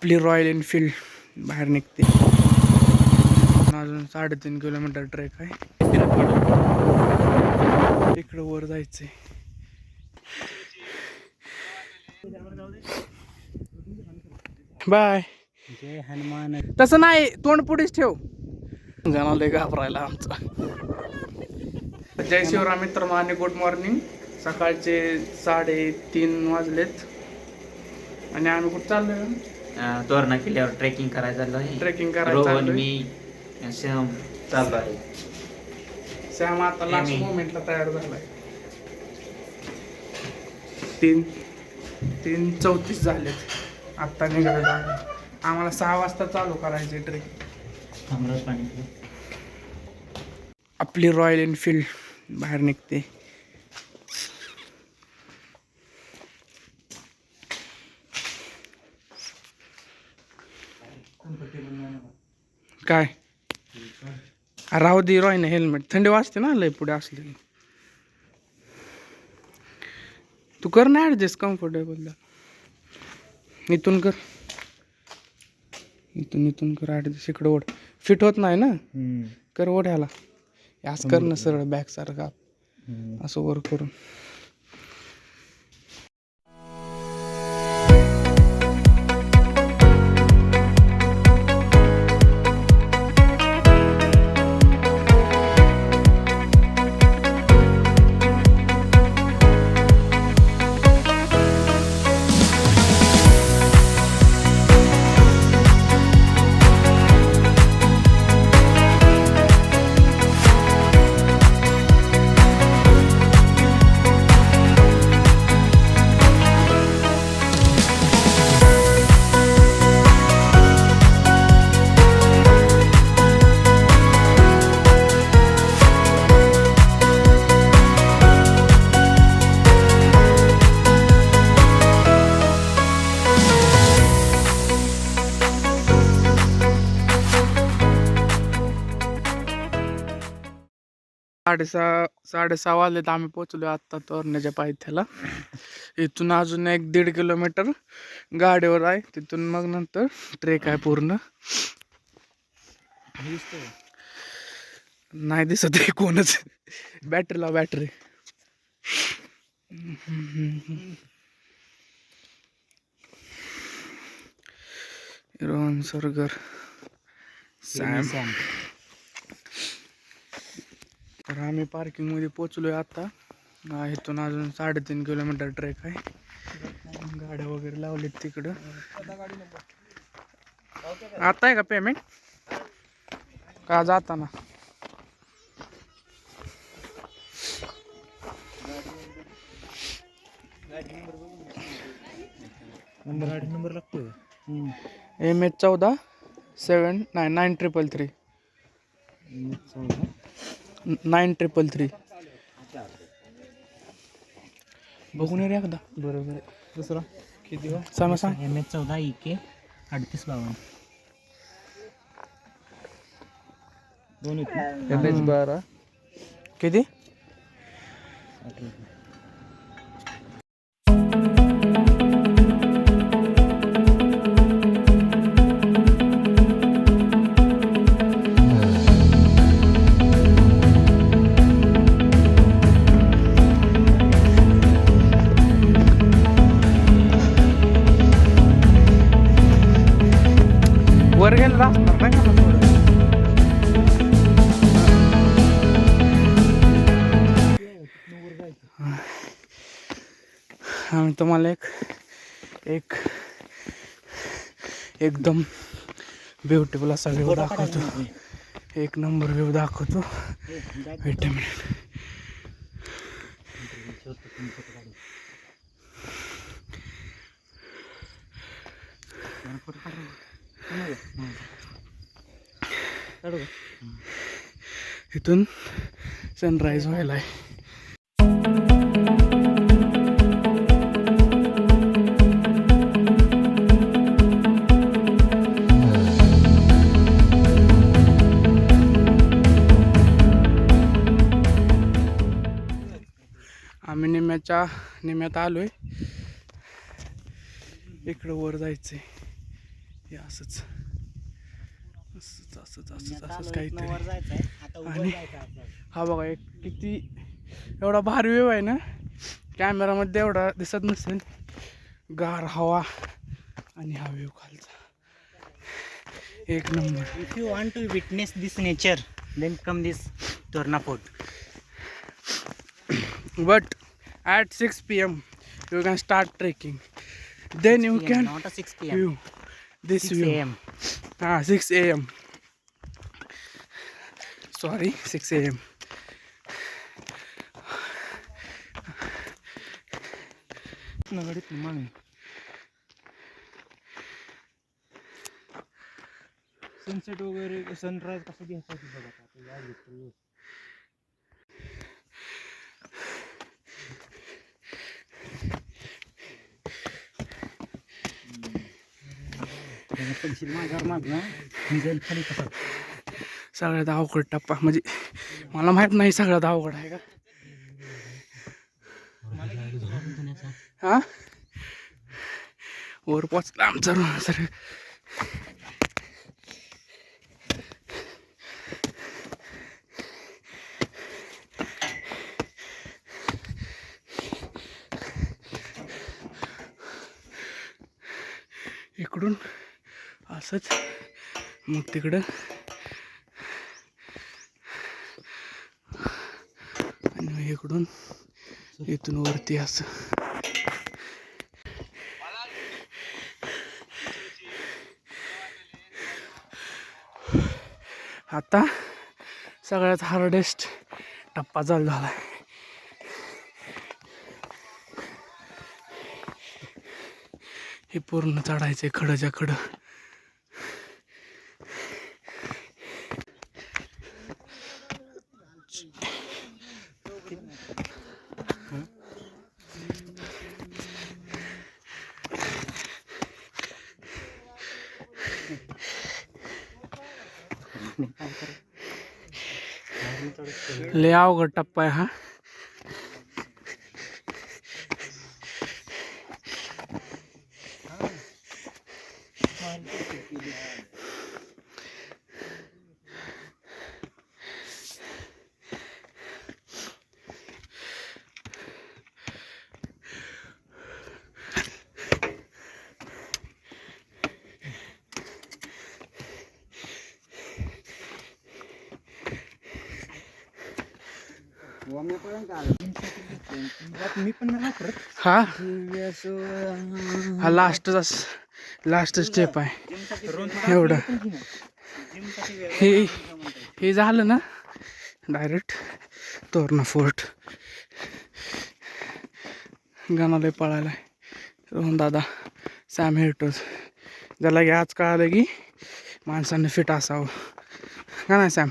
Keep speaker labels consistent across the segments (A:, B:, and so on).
A: आपली royal Enfield बाहेर निघते. अजून साडेतीन किलोमीटर ट्रेक आहे. इकडं वर जायचंय. बाय
B: जय हनुमान.
A: तसं नाही तोंड पुढेच ठेव. जाणार घाबरायला आमचं. जय शिवराम मित्रांनो आणि गुड मॉर्निंग सकाळचे साडेतीन वाजलेत. आणि आम्ही कुठं चाललोय?
B: तोरणा किल्ल्यावर ट्रेकिंग करायला चाललो आहे
A: ट्रेकिंग करायला
B: रोहन
A: चाललोय.
B: मी श्याम चाललो आहे
A: सॅम आता लास्ट. मोमेंटला तयार झालाय तीन तीन चौतीस झालेत आत्ता निघायला आहे. आम्हाला सहा वाजता चालू करायचे ट्रेक
B: पाणी.
A: आपली रॉयल एनफील्ड बाहेर निघते काय? राहू दे रॉय ना हेल्मेट थंडी वाजते ना लय पुढे असले. तू कर ना ॲडजस्ट कम्फर्टेबल इथून कर. इथून इथून कर ॲडजस्ट इकडं ओढ. फिट होत नाही ना? कर ओढ्याला असं कर ना सरळ बॅक सारखा. असं वर करून. साडेसहा साडेसहा वाजले तर आम्ही पोचलो आत्ता तोरण्याच्या पायथ्याला. इथून अजून एक दीड किलोमीटर गाडीवर आहे. तिथून मग नंतर ट्रेक आहे पूर्ण. नाही दिसत आहे कोणच. बॅटरीला battery Rohan Sargar. Sam
B: Sam.
A: तर आम्ही पार्किंगमध्ये पोचलो आहे आत्ता इथून अजून साडेतीन किलोमीटर ट्रेक आहे. गाड्या वगैरे लावलेत तिकडं. आता आहे का पेमेंट का जाताना
B: गाडी नंबर लागतो
A: एम एच चौदा seven nine nine triple three nine triple three. बघून ये रे एकदा.
B: बरोबर दुसरा?
A: किती सांग सांग.
B: एम एच चौदा ई के अडतीस बावन्न. दोन
A: एम एच बारा. किती? आम्ही तुम्हाला एक एक एकदम ब्युटिफुल असा व्ह्यू दाखवतो. एक नंबर व्ह्यू दाखवतो. वेट मिनिट इथून सनराईज व्हायला आहे निम्याच्या निम्यात आलोय. इकडं वर जायचंय. हे असंच. असंच असंच असंच काहीतरी. आणि-
B: जायचं
A: हा बघा एक किती एवढा भारी वेव आहे ना? कॅमेरामध्ये एवढा दिसत नसेल. गार हवा आणि हा वेव खालचा. एक number.
B: If you want to witness this nature, then come this Torna Fort.
A: but at 6 p.m. you can start trekking. Then you
B: 6
A: can
B: not a 6 p.m.
A: view this
B: 6
A: view.
B: a.m.
A: Ah, 6 a.m. Sorry, 6 a.m.
B: नगडीत मग sunset वगैरे sunrise कसं घ्यायचं ते बघा आता या घेतो माझ्यावर माग मी जाईल खाली
A: सगळ्यात अवघड टप्पा म्हणजे मला माहीत नाही सगळ्यात अवघड आहे का? हा? वर पोचला आमचा सर इकडून असंच. मग तिकडं. आणि मग इकडून इथून वरती असं. आता सगळ्यात हार्डेस्ट टप्पा चालू झाला आहे हे पूर्ण चढायचे खडच्या खडं. लय अवघड टप्पा आहे हा.
B: मी पण
A: हा
B: हा
A: लास्टचा लास्ट स्टेप आहे. एवढं. हे हे झालं ना? डायरेक्ट तोरणा फोर्ट गाणाला पळायला रोहन दादा सॅम हेटोज ज्याला की आज कळालं की माणसाने फिट असावं. का नाही सॅम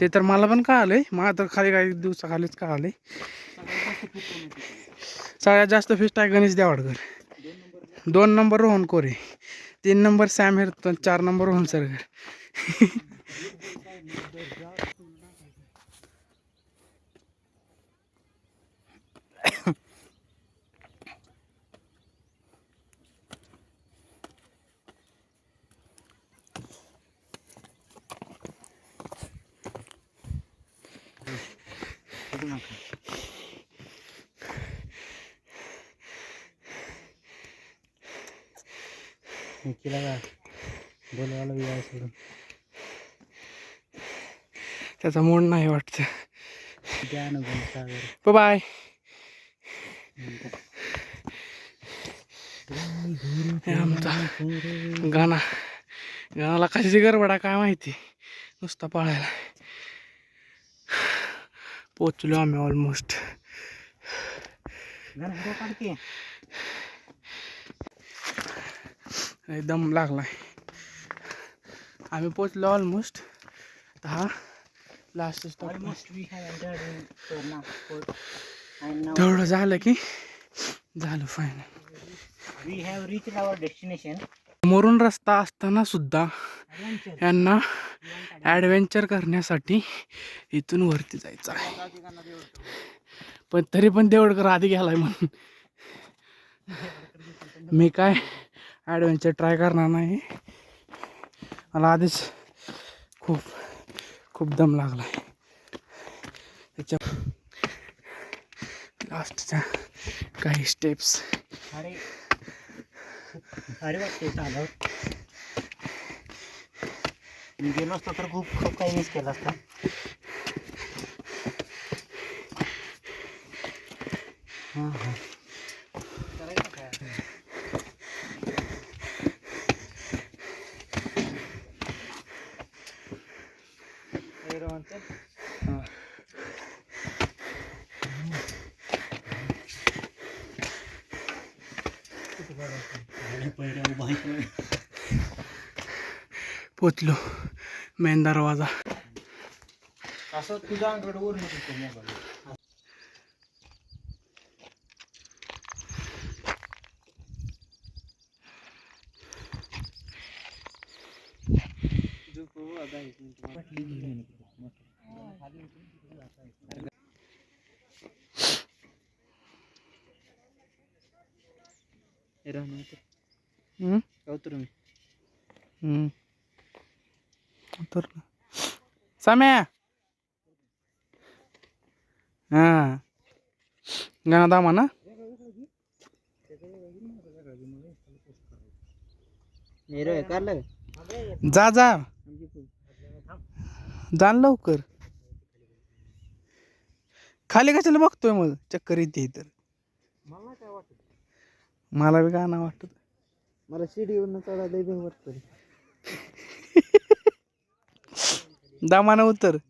A: ते तर मला पण कळालंय. मला तर खाली काही दिवसाखालीच कळालंय. सगळ्यात जास्त फिस्ट आहे गणेश देवाडकर दोन नंबर रोहन कोरे तीन नंबर सॅम हेरतन चार नंबर रोहन सरगर
B: निकीला का बोलवायला वेळ आहे सोडून.
A: त्याचा मूड नाही वाटतं.
B: द्या ना बोल सागर.
A: बाय आमचा गाणा गाणाला कशाची गडबडा काय माहिती? नुसता पळायला. पोचलो आम्ही ऑलमोस्ट एकदम लागला आम्ही पोचलो ऑलमोस्ट आता हा लास्ट थोडं झालं की झालं final
B: we have reach our destination
A: समोरून रस्ता असताना सुद्धा. यांना ॲडव्हेंचर करण्यासाठी इथून वरती जायचं आहे. पण तरी पण देवडकर आधी गेलाय म्हणून. मी काय ॲडव्हेंचर ट्राय करणार नाही. मला आधीच खूप खूप दम लागला आहे त्याच्या लास्टच्या काही स्टेप्स
B: अरे वाटते चालव मी गेलो असतो तर खूप खूप काही मिस केला असता. हां हां.
A: पोचलो मेन दरवाजा.
B: असं तुझ्या अंगड वर नको. मोबाईल
A: हम्म?
B: उतर मी.
A: उतरलं सम्या. हां. गाणं
B: काढलं
A: जा जा. जा न लवकर. खाली कशाला बघतोय मग? चक्कर येते तर.
B: मला काय वाटत
A: मला बी गाणं वाटत
B: मला शिडीवरनं चढा लय भीती वाटतं.
A: दामानं उतर.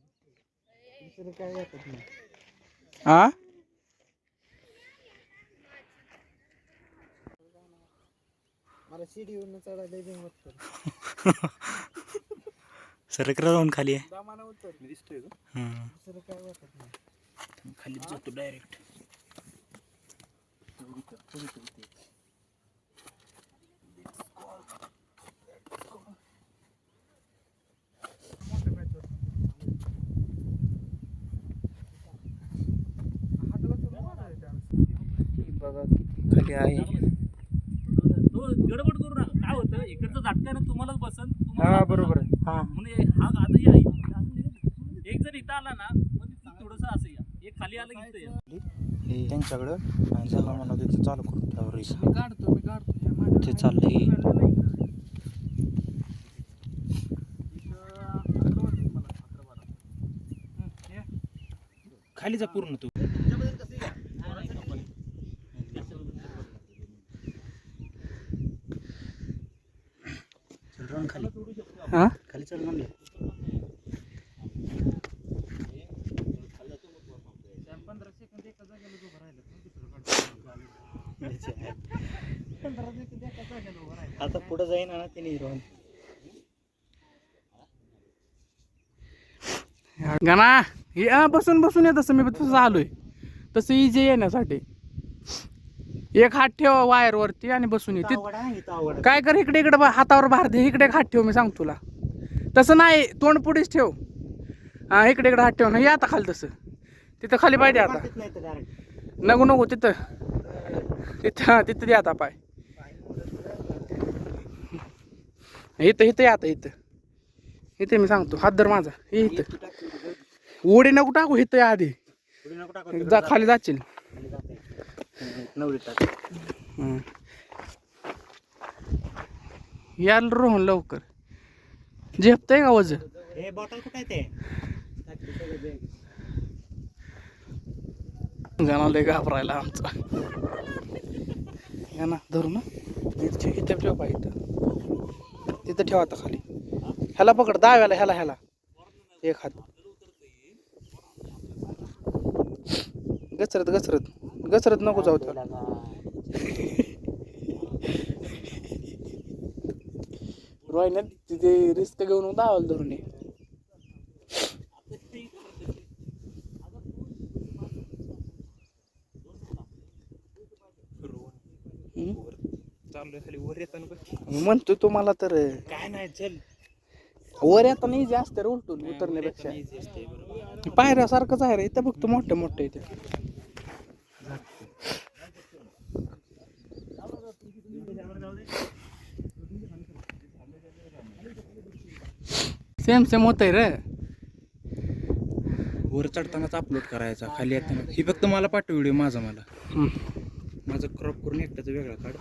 B: दुसरं काय वाटत नाही
A: हा
C: सरकरा जाऊन खाली आहे. हं. खाली जातो डायरेक्ट
B: बघा किती खाली आहे.
D: तो गडबड करू नका. काय होतं इकडचं झटका ना तुम्हालाच बसन तुम्हाला
B: हा बरोबर आहे. हा.
D: म्हणून हा आता या एक जर इथं आला ना मग थोडस असं या. एक खाली आलं की इथं या.
C: त्यांच्याकडं आणि जगा मला तिथं चालू करून ठेवा रेस
A: मी काढतो मी काढतो. हे
C: ते चाललंय. खाली जा पूर्ण तू. खाली.
A: हा?
C: खाली म्हणलं आता पुढे जाईन ना ते नाही रोहन
A: गाणा हा, बसून बसून येत असं मी तसं आलोय. तसं इजी येण्यासाठी. एक हात ठेव वायर वरती आणि बसून ये. ति-
C: अवघड आहे इथं अवघड आहे.
A: काय कर इकडे इकडे बा- हातावर बाहेर दे इकडे एक हात ठेव मी सांगतो तुला. तसं नाही तोंड पुढेच ठेव. हा इकडे इकडे हात ठेव. ना ये आता खाली तसं. तिथं खाली पाहिजे आता.
C: नाही तर direct.
A: नको नको तिथं. तिथं हा, तिथं दे आता पाय. इथं इथं ये आता इथं. इथे मी सांगतो. हात धर माझा. ये इथं. ओढे नको टाकू इथं ये आधी.
C: पुढे नको टाकू,
A: जा. खाली जाशील.
C: खाली जाते. नवरीत टाक.
A: याल रोहन लवकर. झेपतंय का वज
C: हे बॉटल कुठे आहे ते?
A: लय घाबरायला आमचा. या ना धरू ना. इथं इथं ठेव इथं. तिथं ठेव आता खाली. ह्याला पकड दहाव्याला ह्याला ह्याला. एक हात. गचरत गचरत. गचरत नको जाऊ त्याला रोहिण्या तिथे रिस्क घेऊन दावायला धरून म्हणतो तुम्हाला तर
C: काय नाही चल.
A: वर येताना इझी असते रे उलटून उतरण्यापेक्षा. पायऱ्यासारखंच आहे रे इथं फक्त मोठे मोठे इथे. सेम सेम होतंय रे.
B: वर चढतानाच अपलोड करायचा खाली येताना. ही फक्त मला पाठव व्हिडिओ माझा मला. माझं क्रॉप करून एकट्याचा वेगळा काढ.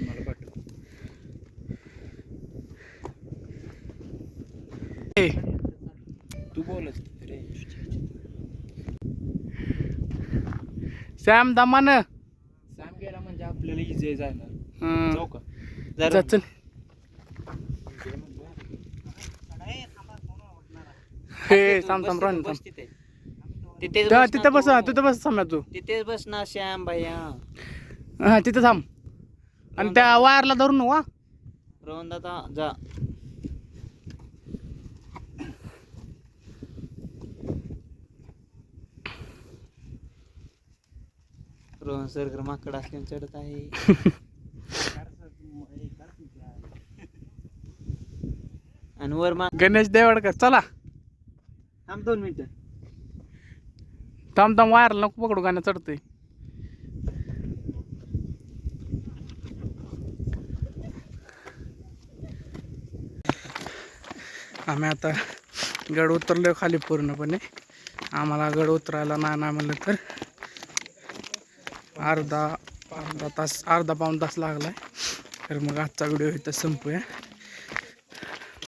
B: मला पाठव तू बोलत रे.
A: सॅम दमान.
B: सॅम गेला म्हणजे आपल्याला इझी जायला. जाऊ का?
A: जा चल. हे थांब थांब राहून थांब.
C: तिथेच
A: त्या- तिथं बस
C: तू.
A: तिथं बस थांब तू.
C: तिथेच बस ना श्याम भैया
A: हा. तिथं थांब. आणि त्या वायरला धरून नको हा.
C: रोहन दादा जा. रोहन सर माकड असल्याने चढत आहे. आणि वर मा
A: गणेश देवडकर चला.
C: थांब दोन मिनिटं.
A: थांब थांब वायरला नको पकडू गाणं चढतंय. आम्ही आता गड उतरलो खाली पूर्णपणे. आम्हाला गड उतरायला नाही ना म्हणलं तर अर्धा अर्धा तास अर्धा पाऊण तास लागलाय. तर मग आजचा व्हिडिओ इथं संपूया.